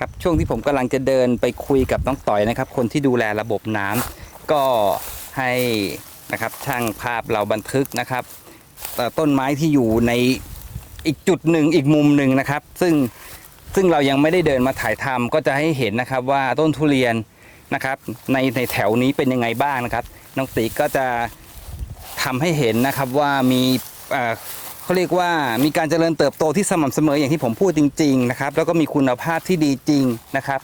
ครับ ช่วงที่ผมกำลังจะเดินไปคุยกับน้องต่อยนะครับ คนที่ดูแลระบบน้ำก็ให้นะครับช่างภาพเราบันทึกนะครับต้นไม้ที่อยู่ในอีกจุดหนึ่งอีกมุมหนึ่งนะครับ ซึ่งซึ่งเรายังไม่ได้เดินมาถ่ายทำก็จะให้เห็นนะครับว่าต้นทุเรียนนะครับ ในในแถวนี้เป็นยังไงบ้างนะครับ น้องตีก็จะทำให้เห็นนะครับว่ามี เอ่อเขาเรียกว่ามีการเจริญเติบโตที่สม่ำเสมออย่างที่ผมพูดจริง ๆ นะครับ แล้วก็มีคุณภาพที่ดีจริงนะครับ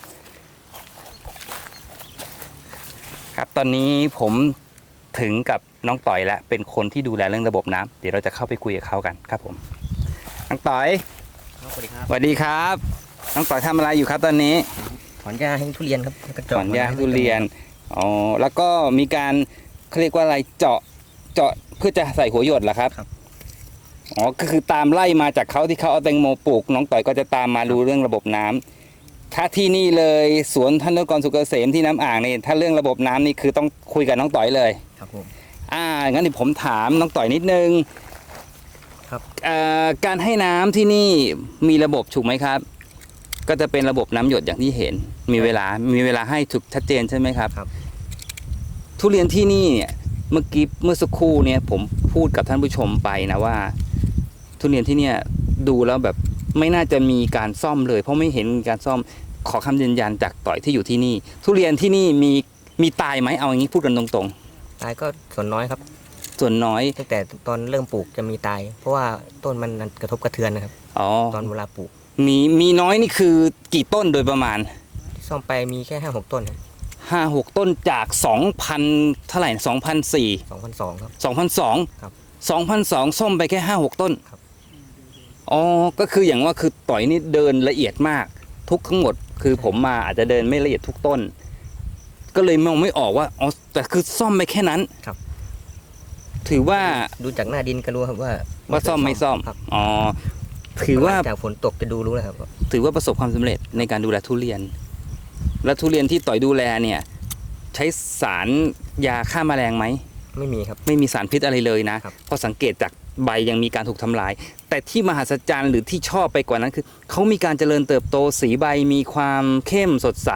ครับตอนนี้ผมถึงกับน้องต่อยแล้วเป็นคนที่ดูแลเรื่องระบบน้ำเดี๋ยวเราจะเข้าไปคุยกับเขากันครับผมน้องต่อยครับสวัสดีครับสวัสดีครับน้องต่อยทำอะไรอยู่ครับตอนนี้ถอนหญ้าให้ทุเรียนครับแล้วก็ถเจาะอนหญ้าให้ทุเรียนอ๋อแล้วก็มีการเขาเรียกว่าอะไรเจาะเจาะเพื่อจะใส่หัวหยดเหรอครับ อ๋อก็คือตามไล่มาจากเขาที่เขาเอาแตงโมปลูก น้องต่อยก็จะตามมาดูเรื่องระบบน้ำถ้าที่นี่เลยสวนท่านนกรสุกเกษมที่น้ำอ่างนี่ถ้าเรื่องระบบน้ำนี่คือต้องคุยกับน้องต่อยเลย ครับผม อ่า งั้นเดี๋ยวผมถามน้องต่อยนิดนึงครับ เอ่อการให้น้ำที่นี่มีระบบถูกไหมครับ ก็จะเป็นระบบน้ำหยดอย่างที่เห็น มีเวลา มีเวลาให้ถูกชัดเจนใช่ไหมครับ ครับ ทุเรียนที่นี่เนี่ย เมื่อกี้เมื่อสักครู่เนี่ยผมพูดกับท่านผู้ชมไปนะว่า ทุเรียนที่เนี่ยดูแล้วแบบไม่น่าจะมีการซ่อมเลย เพราะไม่เห็นมีการซ่อมขอคำยืนยันจากต่อยที่อยู่ที่นี่ ทุเรียนที่นี่มีมีตายไหมเอาอย่างนี้พูดกันตรงตายก็ส่วนน้อยครับๆส่วนน้อยตั้งแต่ตอนเริ่มปลูกจะมีตาย เพราะว่าต้นมันกระทบกระเทือนนะครับอ๋อตอนเวลาปลูก มีมีน้อยนี่คือกี่ต้นโดยประมาณที่ซ่อมไปมีแค่ห้าหกต้นครับห้าหกต้นจากสองพันเท่าไหร่สองพันสี่สองพันสองครับสองพันสองครับสองพันสองส้มไปแค่ห้าหกต้นครับ อ๋อก็คืออย่างว่าคือต่อยนี่เดินละเอียดมาก ทุกทั้งหมด คือผมมาอาจจะเดินไม่ละเอียดทุกต้น ก็เลยมองไม่ออกว่าอ๋อแต่คือซ่อมไปแค่นั้นครับ ถือว่าดูจากหน้าดินก็รู้ครับว่าว่าซ่อมไม่ซ่อมครับอ๋อถือว่าหลังจากฝนตกจะดูรู้แล้วครับ ถือว่าประสบความสำเร็จในการดูแลทุเรียน และทุเรียนที่ต่อยดูแลเนี่ย ใช้สารยาฆ่าแมลงไหมไม่มีครับ ไม่มีสารพิษอะไรเลยนะครับเพราะสังเกตจาก ใบยังมีการถูกทำลาย แต่ที่มหัศจรรย์หรือที่ชอบไปกว่านั้นคือเขามีการเจริญเติบโตสีใบมีความเข้มสดใส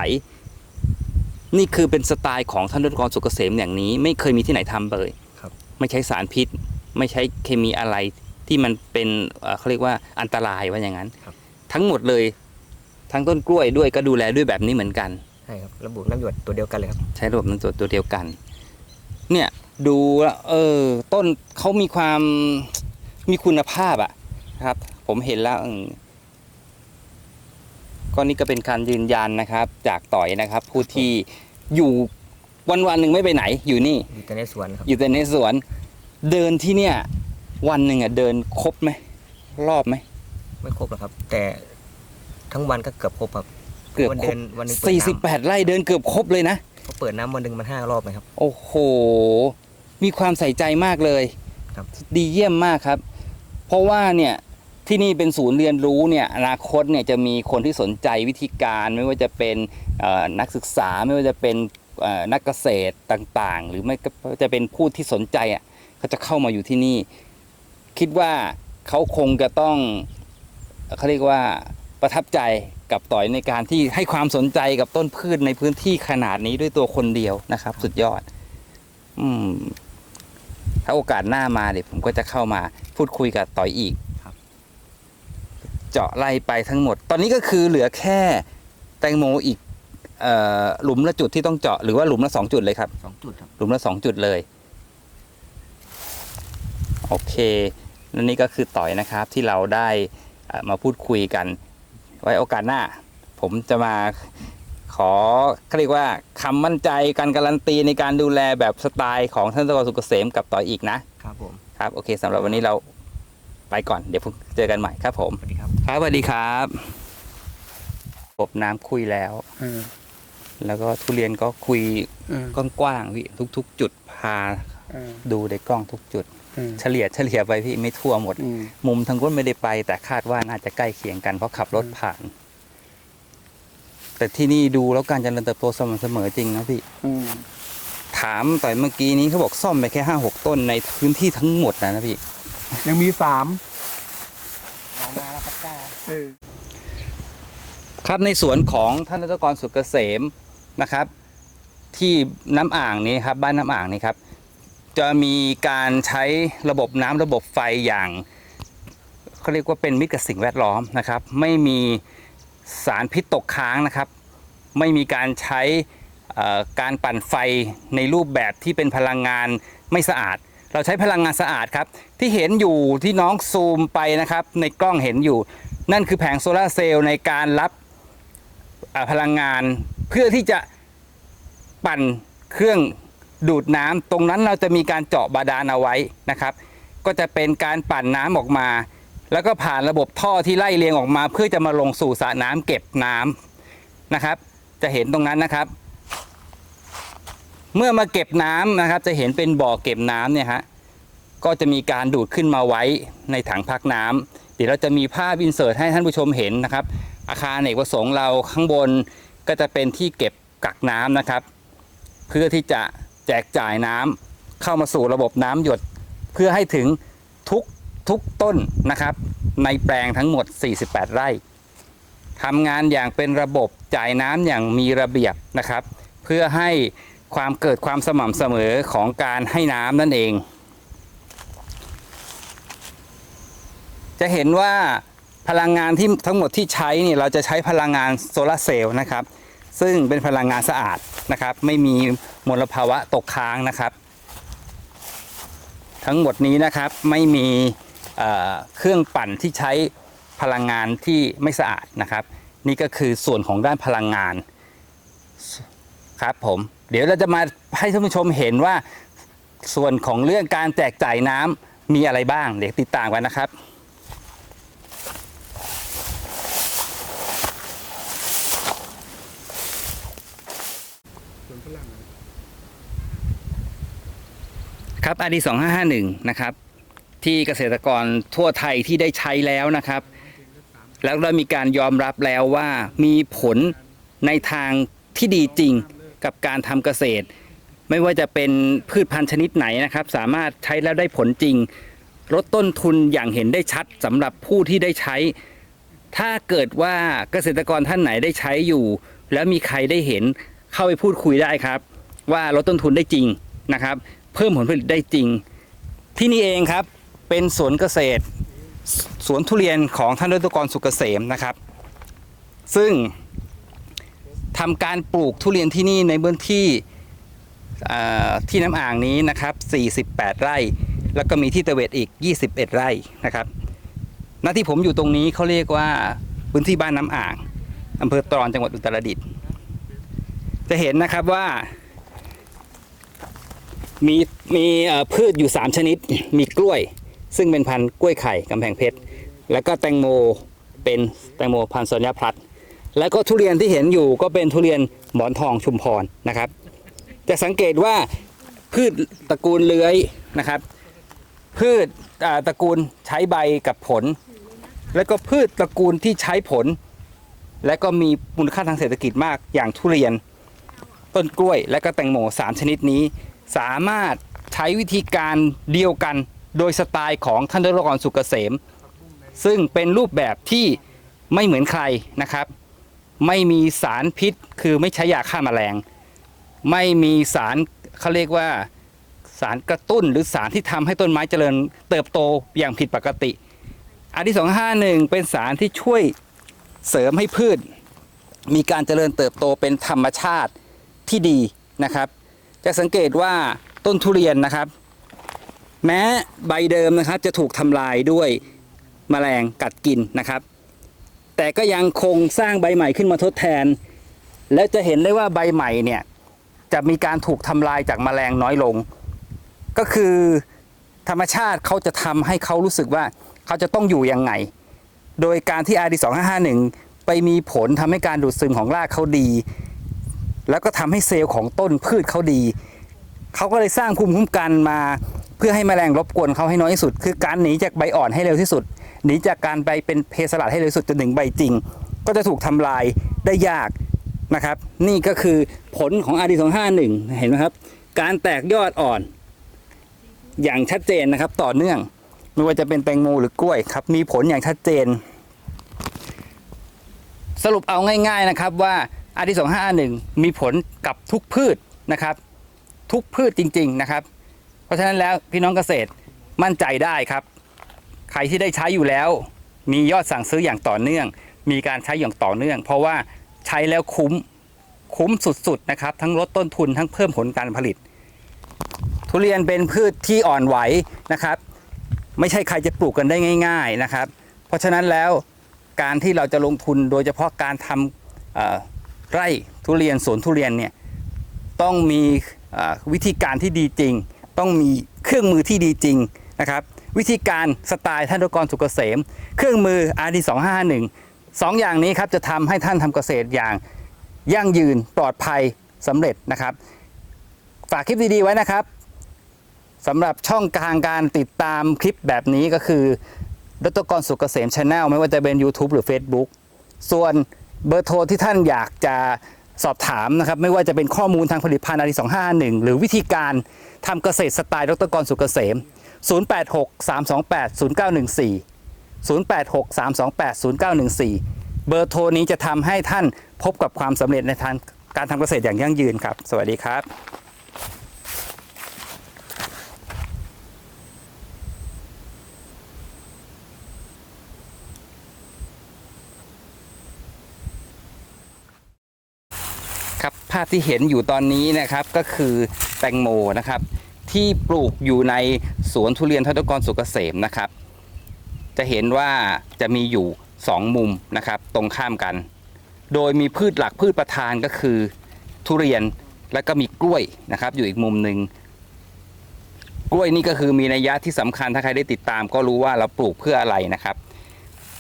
นี่คือเป็นสไตล์ของท่านรัฐกรสุกเกษมอย่างนี้ ไม่เคยมีที่ไหนทำเลยครับไม่ใช้สารพิษ ไม่ใช้เคมีอะไรที่มันเป็นเอ่อเขาเรียกว่าอันตรายว่าอย่างนั้นครับทั้งหมดเลยทั้งต้นกล้วยด้วยก็ดูแลด้วยแบบนี้เหมือนกันใช่ครับระบบน้ำหยดตัวเดียวกันเลยครับใช้ระบบน้ำตัวตัวเดียวกัน เนี่ย ดูแล้วเออ ต้นเขามีความมีคุณภาพอะครับ ผมเห็นแล้วอืมก็นี่ก็เป็นการยืนยันนะครับ จากต่อยนะครับ ผู้ที่อยู่วันวันๆหนึ่งไม่ไปไหน อยู่นี่อยู่แต่ในสวนครับอยู่แต่ในสวน เดินที่เนี่ย วันหนึ่งอะเดินครบไหมรอบไหมไม่ครบหรอกครับ แต่ทั้งวันก็เกือบครบครับเกือบวันครเดิบนวันหนึงเปิดสี่สิบน้แปดไร่เดินเกือบครบเลยนะำเขาเปิดน้ำวันหนึ่งมันห้ารอบเลยครับ โอ้โห มีความใส่ใจมากเลยครับ ดีเยี่ยมมากครับ เพราะว่าเนี่ยที่นี่เป็นศูนย์เรียนรู้เนี่ยอนาคตเนี่ยจะมีคนที่สนใจวิธีการไม่ว่าจะเป็นเอ่อนักศึกษาไม่ว่าจะเป็นเอ่อนักเกษตรต่างๆ หรือไม่ก็จะเป็นผู้ที่สนใจอะเขาจะเข้ามาอยู่ที่นี่ คิดว่าเขาคงจะต้องเขาเรียกว่าประทับใจกับต่อยในการที่ให้ความสนใจกับต้นพืชในพื้นที่ขนาดนี้ด้วยตัวคนเดียวนะครับ สุดยอด อืมถ้าโอกาสหน้ามาเดี๋ยวผมก็จะเข้ามาพูดคุยกับต่อยอีกครับเจาะไล่ไปทั้งหมด ตอนนี้ก็คือเหลือแค่แตงโมอีกเอ่อหลุมละจุดที่ต้องเจาะหรือว่าหลุมละสองจุดเลยครับสองจุดครับหลุมละสองจุดเลย โอเคและนี่ก็คือต่อยนะครับที่เราได้เอ่อมาพูดคุยกัน ไว้โอกาสหน้า ผมจะมาข อเขาเรียกว่าคำมั่นใจการการันตีในการดูแลแบบสไตล์ของท่านตกรสุกเกษมกับต่อยอีกนะครับผมครับโอเคสำหรับวันนี้เราไปก่อนเดี๋ยวพบเจอกันใหม่ครับผมสวัสดีครับครับสวัสดีครับบบน้ำคุยแล้วอืมแล้วก็ทุเรียนก็คุยอืมกว้างๆพี่ทุก ๆ จุดพาอืมดูในกล้องทุกจุดอืมเฉลี่ยเฉลี่ยไปพี่ไม่ทั่วหมดอืมมุมทางก้นไม่ได้ไป แต่คาดว่าน่าจะใกล้เคียงกันเพราะขับรถผ่าน แต่ที่นี่ดูแล้วการเจริญเติบโตสม่ำเสมอจริงนะพี่อืมถามต่อยเมื่อกี้นี้เขาบอกซ่อมไปแค่ห้าหกต้นในพื้นที่ทั้งหมดนะนะพี่ ยังมีสามมาแล้วครับจ้าเออครับในสวนของท่านรัตกรสุกเกษมนะครับ ที่น้ำอ่างนี้ครับบ้านน้ำอ่างนี้ครับ จะมีการใช้ระบบน้ำระบบไฟอย่างเขาเรียกว่าเป็นมิตรกับสิ่งแวดล้อมนะครับ ไม่มี สารพิษตกค้างนะครับ ไม่มีการใช้การปั่นไฟในรูปแบบที่เป็นพลังงานไม่สะอาด เราใช้พลังงานสะอาดครับ ที่เห็นอยู่ที่น้องซูมไปนะครับ ในกล้องเห็นอยู่ นั่นคือแผงโซลาร์เซลล์ในการรับพลังงานเพื่อที่จะปั่นเครื่องดูดน้ำตรงนั้นเราจะมีการเจาะบาดาลเอาไว้นะครับ ก็จะเป็นการปั่นน้ำออกมา แล้วก็ผ่านระบบท่อที่ไล่เรียงออกมา เพื่อจะมาลงสู่สระน้ำเก็บน้ำนะครับ จะเห็นตรงนั้นนะครับ เมื่อมาเก็บน้ำนะครับ จะเห็นเป็นบ่อเก็บน้ำเนี่ยฮะก็จะมีการดูดขึ้นมาไว้ในถังพักน้ำเดี๋ยวเราจะมีภาพอินเสิร์ตให้ท่านผู้ชมเห็นนะครับ อาคารเอกประสงค์เราข้างบนก็จะเป็นที่เก็บกักน้ำนะครับ เพื่อที่จะแจกจ่ายน้ำเข้ามาสู่ระบบน้ำหยด เพื่อให้ถึงทุก ทุกต้นนะครับ ในแปลงทั้งหมด 48 ไร่ทำงานอย่างเป็นระบบจ่ายน้ำอย่างมีระเบียบนะครับ เพื่อให้ความเกิดความสม่ำเสมอของการให้น้ำนั่นเอง จะเห็นว่าพลังงานที่ทั้งหมดที่ใช้เนี่ยเราจะใช้พลังงานโซลาร์เซลล์นะครับ ซึ่งเป็นพลังงานสะอาดนะครับ ไม่มีมลภาวะตกค้างนะครับ ทั้งหมดนี้นะครับไม่มี เครื่องปั่นที่ใช้พลังงานที่ไม่สะอาดนะครับ นี่ก็คือส่วนของด้านพลังงานครับผมเดี๋ยวเราจะมาให้ท่านผู้ชมเห็นว่าส่วนของเรื่องการแจกจ่ายน้ำมีอะไรบ้าง เดี๋ยวติดตามกันนะครับครับอดีสองห้าห้าหนึ่งนะครับ ที่เกษตรกรทั่วไทยที่ได้ใช้แล้วนะครับ แล้วเรามีการยอมรับแล้วว่ามีผลในทางที่ดีจริงกับการทำเกษตร ไม่ว่าจะเป็นพืชพันธุ์ชนิดไหนนะครับ สามารถใช้แล้วได้ผลจริง ลดต้นทุนอย่างเห็นได้ชัดสำหรับผู้ที่ได้ใช้ ถ้าเกิดว่าเกษตรกรท่านไหนได้ใช้อยู่ แล้วมีใครได้เห็นเข้าไปพูดคุยได้ครับ ว่าลดต้นทุนได้จริงนะครับ เพิ่มผลผลิตได้จริง ที่นี่เองครับ เป็นสวนเกษตร สวนทุเรียนของท่านรัตกรสุกเกษมนะครับ ซึ่งทำการปลูกทุเรียนที่นี่ในพื้นที่ที่น้ำอ่างนี้นะครับ 48 ไร่ แล้วก็มีที่ตะเวดอีก 21 ไร่นะครับ หน้าที่ผมอยู่ตรงนี้เขาเรียกว่าพื้นที่บ้านน้ำอ่างอำเภอตรอนจังหวัดอุตรดิตถ์จะเห็นนะครับว่า มีมีพืชอยู่ 3 ชนิด มีกล้วย ซึ่งเป็นพันธุ์กล้วยไข่กำแพงเพชร แล้วก็แตงโมเป็นแตงโมพันธุ์สัญญาพลัด แล้วก็ทุเรียนที่เห็นอยู่ก็เป็นทุเรียนหมอนทองชุมพรนะครับ จะสังเกตว่าพืชตระกูลเลื้อยนะครับ พืชตระกูลใช้ใบกับผล แล้วก็พืชตระกูลที่ใช้ผล และก็มีมูลค่าทางเศรษฐกิจมากอย่างทุเรียน ต้นกล้วยและก็แตงโมสามชนิดนี้ สามารถใช้วิธีการเดียวกัน โดยสไตล์ของท่านดรกรสุกเกษม ซึ่งเป็นรูปแบบที่ไม่เหมือนใครนะครับ ไม่มีสารพิษคือไม่ใช้ยาฆ่าแมลง ไม่มีสารเขาเรียกว่าสารกระตุ้นหรือสารที่ทำให้ต้นไม้เจริญเติบโตอย่างผิดปกติ อันที่สองห้าหนึ่งเป็นสารที่ช่วยเสริมให้พืช มีการเจริญเติบโตเป็นธรรมชาติที่ดีนะครับ จะสังเกตว่าต้นทุเรียนนะครับ แม้ใบเดิมนะครับจะถูกทำลายด้วยแมลงกัดกินนะครับ แต่ก็ยังคงสร้างใบใหม่ขึ้นมาทดแทน และจะเห็นได้ว่าใบใหม่เนี่ยจะมีการถูกทำลายจากแมลงน้อยลง ก็คือธรรมชาติเขาจะทำให้เขารู้สึกว่าเขาจะต้องอยู่ยังไง โดยการที่ RD 2 5 5 1 ไปมีผลทำให้การดูดซึมของรากเขาดี แล้วก็ทำให้เซลล์ของต้นพืชเขาดี เขาก็เลยสร้างภูมิคุ้มกันมา เพื่อให้แมลงรบกวนเขาให้น้อยที่สุด คือการหนีจากใบอ่อนให้เร็วที่สุด หนีจากการไปเป็นเพสลัดให้เร็วที่สุดจนถึงใบจริง ก็จะถูกทำลายได้ยากนะครับ นี่ก็คือผลของ RD 2 5 1เห็นไหมครับ การแตกยอดอ่อน อย่างชัดเจนนะครับ ต่อเนื่องไม่ว่าจะเป็นแตงโมหรือกล้วยครับ มีผลอย่างชัดเจน สรุปเอาง่ายๆนะครับว่าอาร์ดี2551มีผลกับทุกพืชนะครับ ทุกพืชจริง ๆนะครับ ราะฉะนั้นแล้วพี่น้องเกษตรมั่นใจได้ครับ ใครที่ได้ใช้อยู่แล้ว มียอดสั่งซื้ออย่างต่อเนื่อง มีการใช้อย่างต่อเนื่อง เพราะว่าใช้แล้วคุ้มคุ้มสุดๆนะครับ ทั้งลดต้นทุนทั้งเพิ่มผลการผลิต ทุเรียนเป็นพืชที่อ่อนไหวนะครับ ไม่ใช่ใครจะปลูกกันได้ง่าย ๆนะครับ เพราะฉะนั้นแล้วการที่เราจะลงทุนโดยเฉพาะการทำไร่ทุเรียนสวนทุเรียนเนี่ยต้องมีวิธีการที่ดีจริง ต้องมีเครื่องมือที่ดีจริงนะครับวิธีการสไตล์ท่านดกรสุกเกษม เครื่องมือ RD 251สองอย่างนี้ครับจะทำให้ท่านทำเกษตรอย่างยั่งยืนปลอดภัยสำเร็จนะครับ ฝากคลิปดีๆไว้นะครับสำหรับช่องทางการติดตามคลิปแบบนี้ก็คือดรกรสุกเกษมชาแนลไม่ว่าจะเป็น YouTube หรือ Facebook ส่วนเบอร์โทรที่ท่านอยากจะสอบถามนะครับ ไม่ว่าจะเป็นข้อมูลทางผลิตภัณฑ์อารี251 หรือวิธีการ ทำเกษตรสไตล์ดรกรสุกเกษม 086 328 0914 086 328 0914 เบอร์โทรนี้จะทำให้ท่านพบกับความสำเร็จในทางการทำเกษตรอย่างยั่งยืนครับ สวัสดีครับ ครับภาพที่เห็นอยู่ตอนนี้นะครับก็คือแตงโมนะครับ ที่ปลูกอยู่ในสวนทุเรียนทัตกรสุกเกษมนะครับ จะเห็นว่าจะมีอยู่ 2 มุมนะครับตรงข้ามกัน โดยมีพืชหลักพืชประธานก็คือทุเรียนแล้วก็มีกล้วยนะครับ อยู่อีกมุมหนึ่งกล้วยนี่ก็คือมีนัยยะที่สำคัญถ้าใครได้ติดตามก็รู้ว่าเราปลูกเพื่ออะไรนะครับ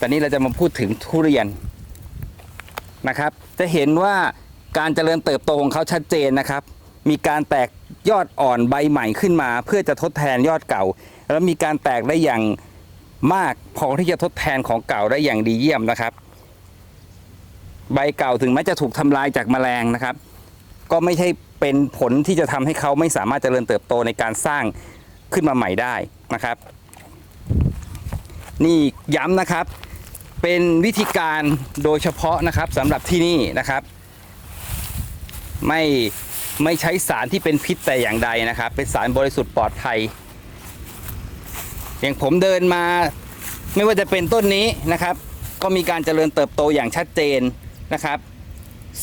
ตอนนี้เราจะมาพูดถึงทุเรียนนะครับ จะเห็นว่า การเจริญเติบโตของเขาชัดเจนนะครับ มีการแตกยอดอ่อนใบใหม่ขึ้นมา เพื่อจะทดแทนยอดเก่า แล้วมีการแตกได้อย่างมากพอที่จะทดแทนของเก่าได้อย่างดีเยี่ยมนะครับ ใบเก่าถึงแม้จะถูกทำลายจากแมลงนะครับ ก็ไม่ใช่เป็นผลที่จะทำให้เขาไม่สามารถเจริญเติบโตในการสร้างขึ้นมาใหม่ได้นะครับ นี่ย้ำนะครับ เป็นวิธีการโดยเฉพาะนะครับสำหรับที่นี่นะครับ ไม่ไม่ใช้สารที่เป็นพิษแต่อย่างใดนะครับ เป็นสารบริสุทธิ์ปลอดภัย อย่างผมเดินมาไม่ว่าจะเป็นต้นนี้นะครับ ก็มีการเจริญเติบโตอย่างชัดเจนนะครับ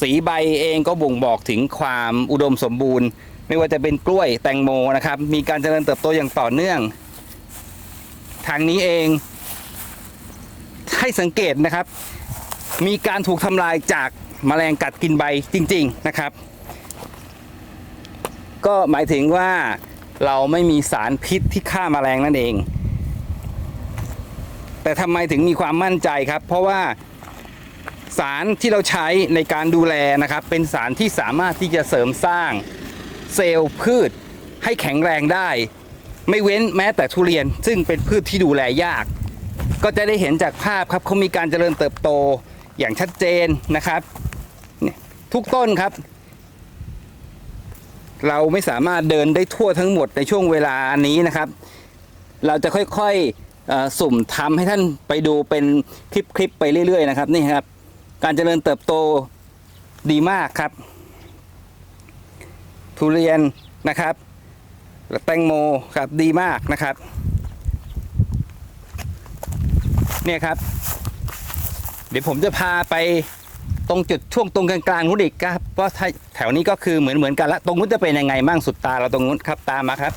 สีใบเองก็บ่งบอกถึงความอุดมสมบูรณ์ ไม่ว่าจะเป็นกล้วยแตงโมนะครับ มีการเจริญเติบโตอย่างต่อเนื่อง ทางนี้เองให้สังเกตนะครับ มีการถูกทำลายจาก แมลงกัดกินใบจริง ๆนะครับ ก็หมายถึงว่าเราไม่มีสารพิษที่ฆ่าแมลงนั่นเอง แต่ทำไมถึงมีความมั่นใจครับ เพราะว่าสารที่เราใช้ในการดูแลนะครับ เป็นสารที่สามารถที่จะเสริมสร้างเซลล์พืชให้แข็งแรงได้ ไม่เว้นแม้แต่ทุเรียนซึ่งเป็นพืชที่ดูแลยาก ก็จะได้เห็นจากภาพครับเขามีการเจริญเติบโตอย่างชัดเจนนะครับ ทุกต้นครับ เราไม่สามารถเดินได้ทั่วทั้งหมดในช่วงเวลานี้นะครับ เราจะค่อยๆสุ่มทำให้ท่านไปดูเป็นคลิปๆไปเรื่อย ๆ นะครับนี่ครับ การเจริญเติบโตดีมากครับ ทุเรียนนะครับแตงโมครับดีมากนะครับ เนี่ยครับ เดี๋ยวผมจะพาไป ตรงจุดช่วงตรงกลางๆนู้นอีกครับเพราะแถวนี้ก็คือเหมือนเหมือนกันละตรงนู้นจะเป็นยังไงบ้างสุดตาเราตรงนู้นครับตามมาครับ